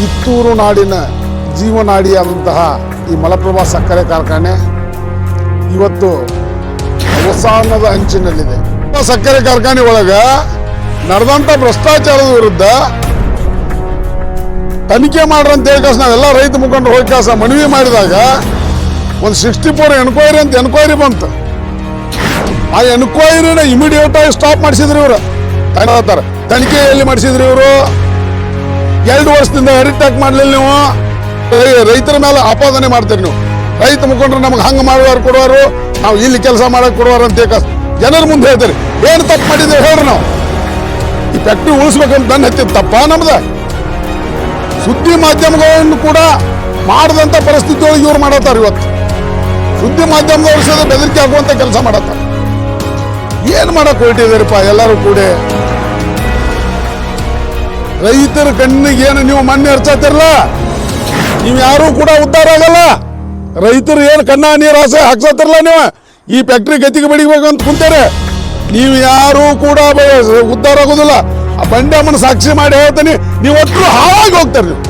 ಕಿತ್ತೂರು ನಾಡಿನ ಜೀವನಾಡಿಯಾದಂತಹ ಈ ಮಲಪ್ರಭಾ ಸಕ್ಕರೆ ಕಾರ್ಖಾನೆ ಇವತ್ತು ಅವಸಾನದ ಅಂಚಿನಲ್ಲಿದೆ. ಸಕ್ಕರೆ ಕಾರ್ಖಾನೆ ಒಳಗ ನಡೆದಂತ ಭ್ರಷ್ಟಾಚಾರದ ವಿರುದ್ಧ ತನಿಖೆ ಮಾಡ್ರಿ ಅಂತ ನಾವೆಲ್ಲ ರೈತ ಮುಖಂಡರು ಹೋಗಿ ಕೆಲಸ ಮನವಿ ಮಾಡಿದಾಗ ಒಂದು ಸಿಕ್ಸ್ಟಿ ಫೋರ್ ಎನ್ಕ್ವೈರಿ ಅಂತ ಎನ್ಕ್ವೈರಿ ಬಂತು. ಆ ಎನ್ಕ್ವೈರಿನ ಇಮಿಡಿಯೇಟ್ ಆಗಿ ಸ್ಟಾಪ್ ಮಾಡಿಸಿದ್ರು ಇವರು. ತನಿಖೆ ಎಲ್ಲಿ ಮಾಡಿಸಿದ್ರು ಇವರು? ಎರಡು ವರ್ಷದಿಂದ ಅರಿಟ್ಯಾಕ್ ಮಾಡಲಿಲ್ಲ ನೀವು. ರೈತರ ಮೇಲೆ ಆಪಾದನೆ ಮಾಡ್ತೀರಿ ನೀವು. ರೈತ ಮುಖಂಡರು ನಮ್ಗೆ ಹಂಗೆ ಮಾಡುವಾರು, ಕೊಡುವಾರು. ನಾವು ಇಲ್ಲಿ ಕೆಲಸ ಮಾಡಕ್ ಕೊಡುವಾರು ಅಂತ ಜನರ ಮುಂದೆ ಹೇಳ್ತಾರೆ. ಏನು ತಪ್ಪು ಮಾಡಿದ್ದೇವೆ ಹೇಳ್ರಿ ನಾವು. ಈ ಫ್ಯಾಕ್ಟ್ರಿ ಉಳಿಸ್ಬೇಕಂತ ನನ್ನ ಹತ್ತಿ ತಪ್ಪ ನಮ್ದು. ಸುದ್ದಿ ಮಾಧ್ಯಮಗಳನ್ನು ಕೂಡ ಮಾಡದಂತ ಪರಿಸ್ಥಿತಿ ಒಳಗೆ ಇವ್ರು ಮಾಡತ್ತಾರ ಇವತ್ತು. ಸುದ್ದಿ ಮಾಧ್ಯಮದವರು ಸಹ ಬೆದರಿಕೆ ಆಗುವಂತ ಕೆಲಸ ಮಾಡತ್ತಾರ. ಏನು ಮಾಡಕ್ ಹೊರಟಿದ್ದೀರಪ್ಪ ಎಲ್ಲರೂ ಕೂಡಿ? ರೈತರ ಕಣ್ಣಿಗೆ ಏನು ನೀವು ಮಣ್ಣು ಹರ್ಚತ್ತಿರಲ್ಲ ನೀವು ಯಾರೂ ಕೂಡ ಉದ್ಧಾರ ಆಗಲ್ಲ. ರೈತರು ಏನು ಕಣ್ಣ ನೀರು ಆಸೆ ಹಾಕ್ಸತ್ತಿರಲ್ಲ ನೀವು? ಈ ಫ್ಯಾಕ್ಟ್ರಿ ಗತಿಗೆ ಬೆಳಿಬೇಕು ಅಂತ ಕುಂತಾರೆ ನೀವು ಯಾರೂ ಕೂಡ ಉದ್ಧಾರ ಆಗೋದಿಲ್ಲ. ಆ ಬಂಡೆಮ್ಮನ ಸಾಕ್ಷಿ ಮಾಡಿ ಹೇಳ್ತೀನಿ, ನೀವು ಒಟ್ಟು ಹಾಳಾಗಿ ಹೋಗ್ತಾರೆ ನೀವು.